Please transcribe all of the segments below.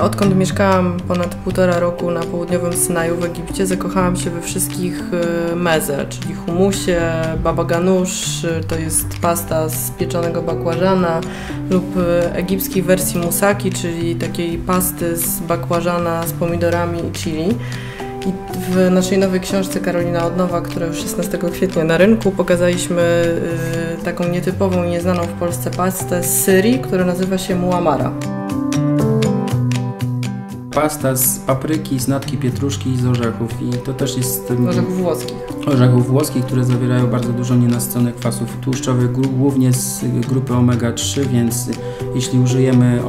Odkąd mieszkałam ponad półtora roku na południowym Synaju w Egipcie, zakochałam się we wszystkich y, meze, czyli humusie, baba ganoush, y, to jest pasta z pieczonego bakłażana lub y, egipskiej wersji musaki, czyli takiej pasty z bakłażana z pomidorami i chili. I w naszej nowej książce Karolina Odnowa, która już 16 kwietnia na rynku, pokazaliśmy taką nietypową i nieznaną w Polsce pastę z Syrii, która nazywa się muamara. Pasta z papryki, z natki pietruszki i z orzechów i to też jest Orzechów włoskich. orzechów włoskich, które zawierają bardzo dużo nienasyconych kwasów tłuszczowych, głównie z grupy omega-3, więc jeśli użyjemy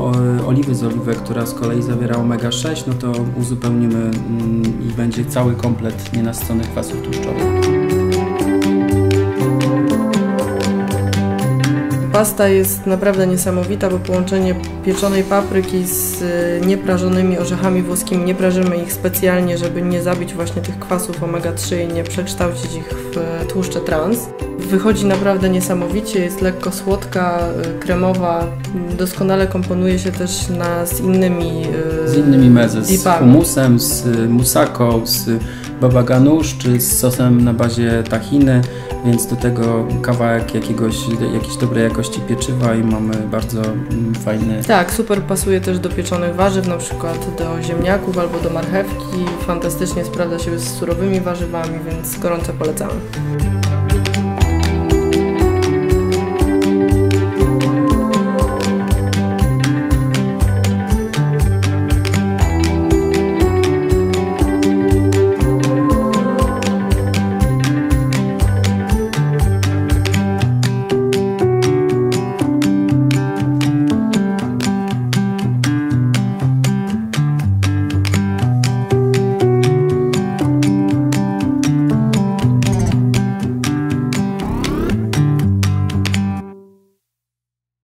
oliwy z oliwek, która z kolei zawiera omega-6, no to uzupełnimy mm, i będzie cały komplet nienasyconych kwasów tłuszczowych. Pasta jest naprawdę niesamowita, bo połączenie pieczonej papryki z y, nieprażonymi orzechami włoskimi, nie prażymy ich specjalnie, żeby nie zabić właśnie tych kwasów omega-3 i nie przekształcić ich w y, tłuszcze trans. Wychodzi naprawdę niesamowicie, jest lekko słodka, y, kremowa, doskonale komponuje się też na, z innymi Z innymi meze, z humusem, z musaką, z baba ganoush, czy z sosem na bazie tahiny, więc do tego kawałek jakiegoś, jakiejś dobrej jakości pieczywa i mamy bardzo mm, fajny Tak, super pasuje też do pieczonych warzyw, na przykład do ziemniaków albo do marchewki. Fantastycznie sprawdza się z surowymi warzywami, więc gorąco polecamy.